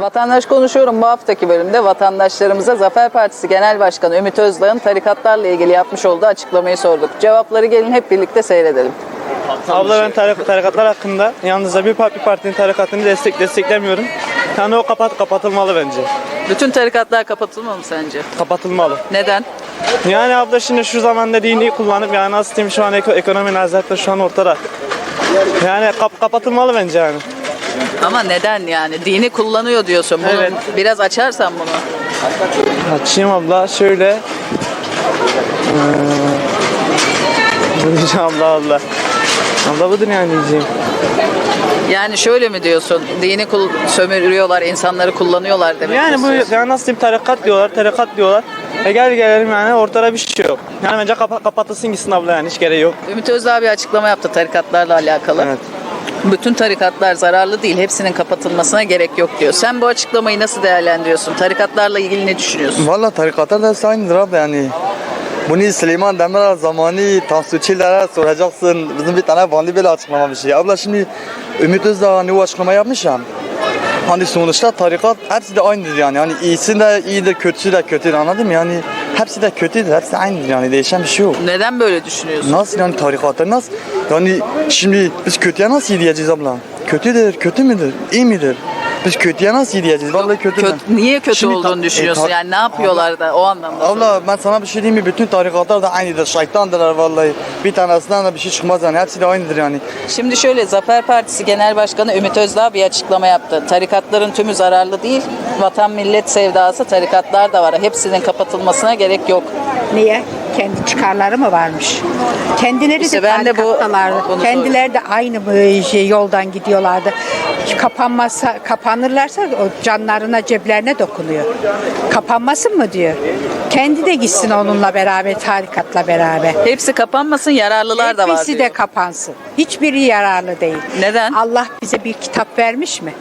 Vatandaş konuşuyorum bu haftaki bölümde vatandaşlarımıza Zafer Partisi Genel Başkanı Ümit Özdağ'ın tarikatlarla ilgili yapmış olduğu açıklamayı sorduk. Cevapları gelin hep birlikte seyredelim. Abla ben tarik- tarikatlar hakkında yalnızca bir, bir partinin tarikatını destek desteklemiyorum. Yani o kapat kapatılmalı bence. Bütün tarikatlar kapatılmalı mı sence? Kapatılmalı. Neden? Yani abla şimdi şu zamanda dini kullanıp yani nasıl diyeyim şu an eko- ekonomi nazarette şu an ortada. Yani kap- kapatılmalı bence yani. Ama neden yani? Dini kullanıyor diyorsun. Bunu Evet. biraz açarsan bunu. Açayım abla şöyle. Ee, ne diyeceğim abla abla. Abla budur yani diyeceğim. Yani şöyle mi diyorsun? Dini kul sömürüyorlar, insanları kullanıyorlar demek Yani bu yani nasıl diyeyim tarikat diyorlar, tarikat diyorlar. E gel gelelim yani ortada bir şey yok. Yani bence kapa- kapatılsın gitsin abla yani hiç gereği yok. Ümit Özdağ bir açıklama yaptı tarikatlarla alakalı. Evet. Bütün tarikatlar zararlı değil, hepsinin kapatılmasına gerek yok diyor. Sen bu açıklamayı nasıl değerlendiriyorsun? Tarikatlarla ilgili ne düşünüyorsun? Valla tarikatlar da aynıdır abi yani. Bunu Süleyman Demirel zamanı Tansuçilere soracaksın. Bizim bir tane Vanlı böyle açıklama bir şey. Abla şimdi Ümit Özdağ hani o açıklama yapmış ya. Hani sonuçta tarikat hepsi de aynıdır yani. Yani iyisi de iyidir, kötüsü de kötüdür anladın mı? Yani hepsi de kötüdür. Hepsi aynıdır yani. Değişen bir şey yok. Neden böyle düşünüyorsun? Nasıl yani tarikatlar nasıl? Yani şimdi biz kötüye nasıl diyeceğiz abla? Kötüdür, kötü müdür, iyi midir? Biz kötüye nasıl iyi diyeceğiz? Vallahi kötü. Kötü, niye kötü Şimdi olduğunu e, düşünüyorsun? ta- yani ne yapıyorlar da o anlamda. Abla ben sana bir şey diyeyim mi? Bütün tarikatlar da aynıdır. Şeytandırlar vallahi. Bir tanesinden de bir şey çıkmaz yani. Hepsi de aynıdır yani. Şimdi şöyle Zafer Partisi Genel Başkanı Ümit Özdağ bir açıklama yaptı. Tarikatların tümü zararlı değil. Vatan millet sevdası tarikatlar da var. Hepsinin kapatılmasına gerek yok. Niye? Kendi çıkarları mı varmış? Kendileri İşte de ben de bu Kendileri de aynı şey, yoldan gidiyorlardı. Kapanmazsa, kapanırlarsa o canlarına, ceplerine dokunuyor. Kapanmasın mı diyor. Kendi de gitsin onunla beraber, tarikatla beraber. Hepsi kapanmasın yararlılar da var Hepsi diyor. de kapansın. Hiçbiri yararlı değil. Neden? Allah bize bir kitap vermiş mi?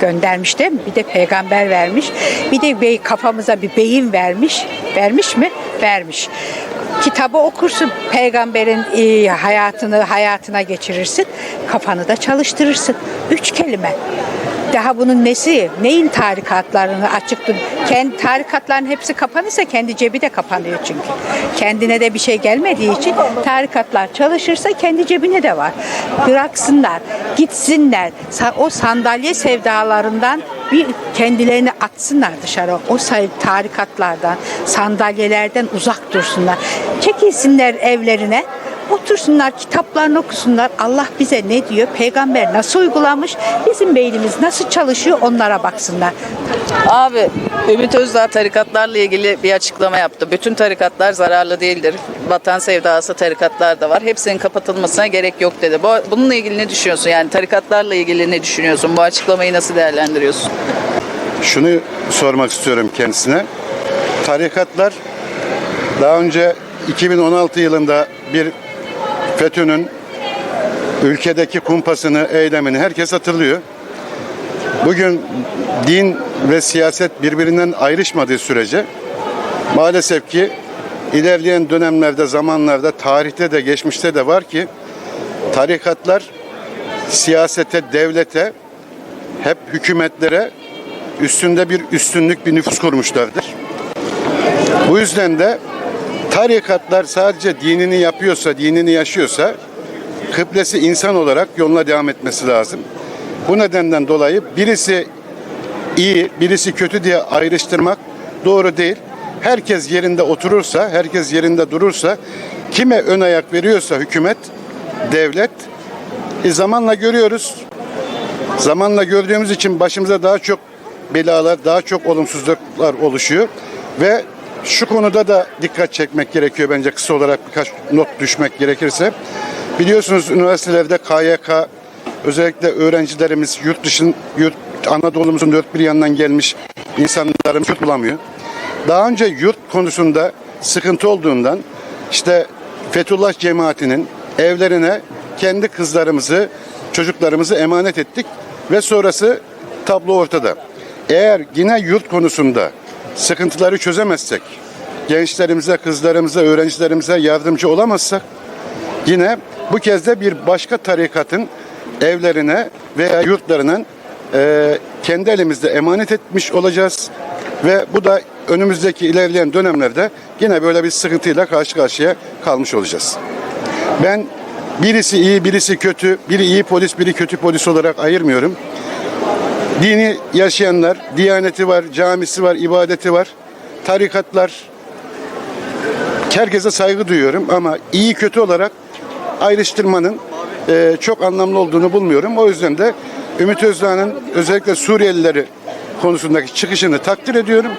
Göndermiş değil mi? Bir de peygamber vermiş. Bir de bey, kafamıza bir beyin vermiş. Vermiş mi? Vermiş. Kitabı okursun. Peygamberin e, hayatını hayatına geçirirsin. Kafanı da çalıştırırsın. Üç kelime. Daha bunun nesi? Neyin tarikatlarını açıktır? Kendi tarikatların hepsi kapanırsa kendi cebi de kapanıyor çünkü. Kendine de bir şey gelmediği için tarikatlar çalışırsa kendi cebine de var. Bıraksınlar, gitsinler. O sandalye sevdalarından bir kendilerini atsınlar dışarı. O tarikatlardan, sandalyelerden uzak dursunlar. Çekilsinler evlerine. Otursunlar, kitaplarını okusunlar. Allah bize ne diyor? Peygamber nasıl uygulamış? Bizim beynimiz nasıl çalışıyor? Onlara baksınlar. Abi Ümit Özdağ tarikatlarla ilgili bir açıklama yaptı. Bütün tarikatlar zararlı değildir. Vatan sevdası tarikatlar da var. Hepsinin kapatılmasına gerek yok dedi. Bu, bununla ilgili ne düşünüyorsun? Yani tarikatlarla ilgili ne düşünüyorsun? Bu açıklamayı nasıl değerlendiriyorsun? Şunu sormak istiyorum kendisine. Tarikatlar daha önce 2016 yılında bir FETÖ'nün ülkedeki kumpasını, eylemini herkes hatırlıyor. Bugün din ve siyaset birbirinden ayrışmadığı sürece maalesef ki ilerleyen dönemlerde, zamanlarda, tarihte de geçmişte de var ki tarikatlar siyasete, devlete, hep hükümetlere üstünde bir üstünlük, bir nüfus kurmuşlardır. Bu yüzden de tarikatlar sadece dinini yapıyorsa, dinini yaşıyorsa kıblesi insan olarak yoluna devam etmesi lazım. Bu nedenden dolayı birisi iyi, birisi kötü diye ayrıştırmak doğru değil. Herkes yerinde oturursa, herkes yerinde durursa, kime ön ayak veriyorsa hükümet, devlet, e zamanla görüyoruz. Zamanla gördüğümüz için başımıza daha çok belalar, daha çok olumsuzluklar oluşuyor ve şu konuda da dikkat çekmek gerekiyor bence kısa olarak birkaç not düşmek gerekirse. Biliyorsunuz üniversitelerde KYK özellikle öğrencilerimiz yurt dışın yurt Anadolu'muzun dört bir yanından gelmiş insanlarımız yurt bulamıyor. Daha önce yurt konusunda sıkıntı olduğundan işte Fethullah cemaatinin evlerine kendi kızlarımızı, çocuklarımızı emanet ettik ve sonrası tablo ortada. Eğer yine yurt konusunda sıkıntıları çözemezsek, gençlerimize, kızlarımıza, öğrencilerimize yardımcı olamazsak yine bu kez de bir başka tarikatın evlerine veya yurtlarının e, kendi elimizde emanet etmiş olacağız. Ve bu da önümüzdeki ilerleyen dönemlerde yine böyle bir sıkıntıyla karşı karşıya kalmış olacağız. Ben birisi iyi, birisi kötü, biri iyi polis, biri kötü polis olarak ayırmıyorum. Dini yaşayanlar, diyaneti var, camisi var, ibadeti var, tarikatlar. Herkese saygı duyuyorum ama iyi kötü olarak ayrıştırmanın e, çok anlamlı olduğunu bulmuyorum. O yüzden de Ümit Özdağ'ın özellikle Suriyelileri konusundaki çıkışını takdir ediyorum.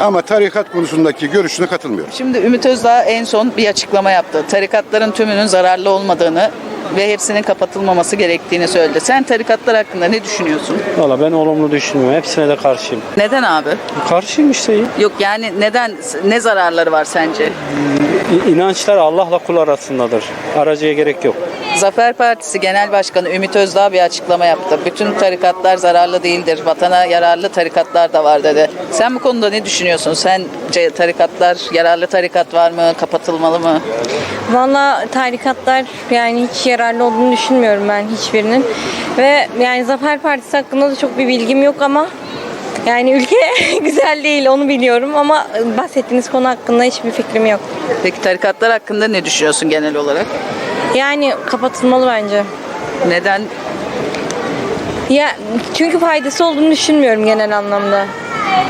Ama tarikat konusundaki görüşüne katılmıyorum. Şimdi Ümit Özdağ en son bir açıklama yaptı. Tarikatların tümünün zararlı olmadığını ve hepsinin kapatılmaması gerektiğini söyledi. Sen tarikatlar hakkında ne düşünüyorsun? Valla ben olumlu düşünmüyorum. Hepsine de karşıyım. Neden abi? Karşıyım işte. Yok yani neden ne zararları var sence? İnançlar Allah'la kul arasındadır. Aracıya gerek yok. Zafer Partisi Genel Başkanı Ümit Özdağ bir açıklama yaptı. Bütün tarikatlar zararlı değildir. Vatana yararlı tarikatlar da var dedi. Sen bu konuda ne düşünüyorsun? Sence tarikatlar yararlı tarikat var mı? Kapatılmalı mı? Valla tarikatlar yani hiç yararlı olduğunu düşünmüyorum ben hiçbirinin. Ve yani Zafer Partisi hakkında da çok bir bilgim yok ama yani ülke güzel değil onu biliyorum ama bahsettiğiniz konu hakkında hiçbir fikrim yok. Peki tarikatlar hakkında ne düşünüyorsun genel olarak? Yani kapatılmalı bence. Neden? Ya çünkü faydası olduğunu düşünmüyorum genel anlamda.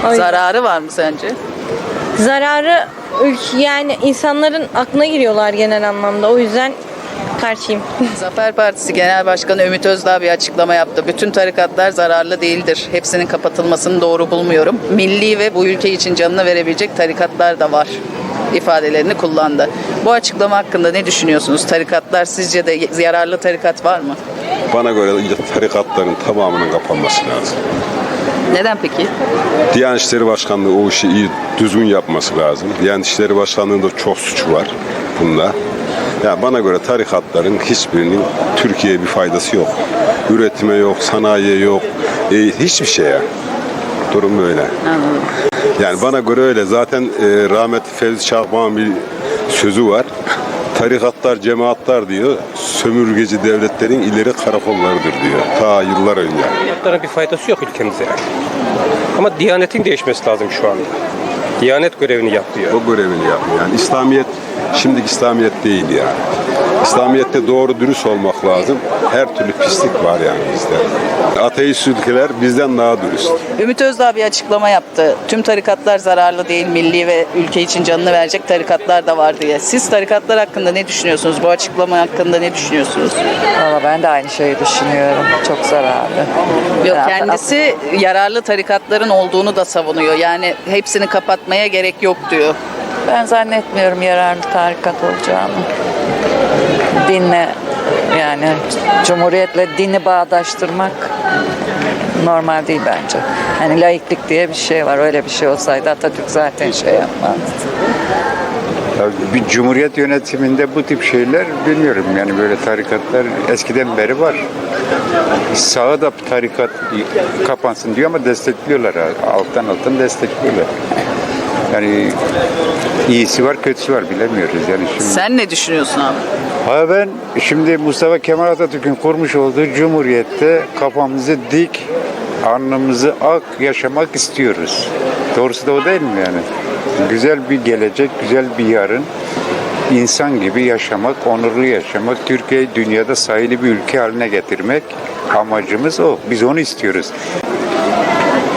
O yüzden- Zararı var mı sence? Zararı yani insanların aklına giriyorlar genel anlamda. O yüzden karşıyım. Zafer Partisi Genel Başkanı Ümit Özdağ bir açıklama yaptı. Bütün tarikatlar zararlı değildir. Hepsinin kapatılmasını doğru bulmuyorum. Milli ve bu ülke için canını verebilecek tarikatlar da var ifadelerini kullandı. Bu açıklama hakkında ne düşünüyorsunuz? Tarikatlar sizce de yararlı tarikat var mı? Bana göre tarikatların tamamının kapanması lazım. Neden peki? Diyanet İşleri Başkanlığı o işi iyi düzgün yapması lazım. Diyanet İşleri Başkanlığı'nda çok suç var bunda. Ya bana göre tarikatların hiçbirinin Türkiye'ye bir faydası yok. Üretime yok, sanayiye yok, e, hiçbir şeye. Durum böyle. Yani bana göre öyle. Zaten e, rahmetli Fevzi Çakmak'ın bir sözü var. Tarikatlar, cemaatler diyor, sömürgeci devletlerin ileri karakollarıdır diyor. Ta yıllar önce. Tarikatlara bir faydası yok ülkemize. Ama Diyanet'in değişmesi lazım şu anda. Diyanet görevini yapıyor. O görevini yapıyor. Yani İslamiyet şimdiki İslamiyet değil yani. İslamiyet'te doğru dürüst olmak lazım. Her türlü pislik var yani bizde. Ateist ülkeler bizden daha dürüst. Ümit Özdağ bir açıklama yaptı. Tüm tarikatlar zararlı değil, milli ve ülke için canını verecek tarikatlar da var diye. Siz tarikatlar hakkında ne düşünüyorsunuz? Bu açıklama hakkında ne düşünüyorsunuz? Valla ben de aynı şeyi düşünüyorum. Çok zararlı. Yok kendisi yararlı tarikatların olduğunu da savunuyor. Yani hepsini kapatmaya gerek yok diyor. Ben zannetmiyorum yararlı tarikat olacağını. Dinle yani cumhuriyetle dini bağdaştırmak normal değil bence. Hani laiklik diye bir şey var. Öyle bir şey olsaydı Atatürk zaten şey yapmazdı. Ya bir cumhuriyet yönetiminde bu tip şeyler bilmiyorum yani böyle tarikatlar eskiden beri var. Sağa da tarikat kapansın diyor ama destekliyorlar alttan alttan destekliyorlar. Yani iyisi var kötüsü var bilemiyoruz yani şimdi. Sen ne düşünüyorsun abi? Ha ben şimdi Mustafa Kemal Atatürk'ün kurmuş olduğu cumhuriyette kafamızı dik, alnımızı ak yaşamak istiyoruz. Doğrusu da o değil mi yani? Güzel bir gelecek, güzel bir yarın. insan gibi yaşamak, onurlu yaşamak, Türkiye'yi dünyada sayılı bir ülke haline getirmek amacımız o. Biz onu istiyoruz.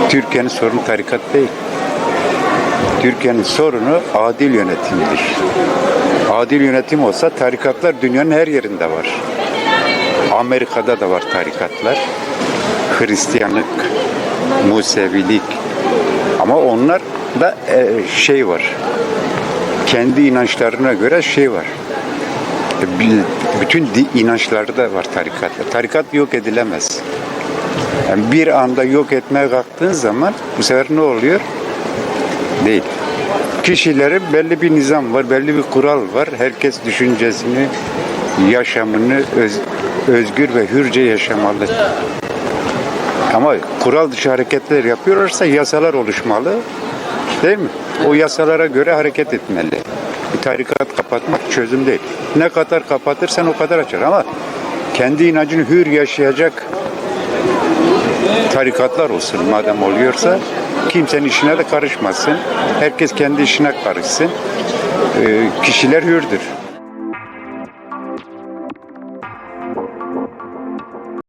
Türkiye'nin sorunu tarikat değil. Türkiye'nin sorunu adil yönetimdir. Adil yönetim olsa tarikatlar dünyanın her yerinde var. Amerika'da da var tarikatlar. Hristiyanlık, Musevilik. Ama onlar da e, şey var. Kendi inançlarına göre şey var. E, Bütün inançları da var tarikatlar. Tarikat yok edilemez. Yani bir anda yok etmeye kalktığın zaman bu sefer ne oluyor? Değil. Kişilerin belli bir nizam var, belli bir kural var. Herkes düşüncesini, yaşamını öz- özgür ve hürce yaşamalı. Ama kural dışı hareketler yapıyorlarsa yasalar oluşmalı. Değil mi? O yasalara göre hareket etmeli. Bir tarikat kapatmak çözüm değil. Ne kadar kapatırsan o kadar açar ama kendi inancını hür yaşayacak tarikatlar olsun madem oluyorsa kimsenin işine de karışmasın. Herkes kendi işine karışsın. Ee, kişiler hürdür.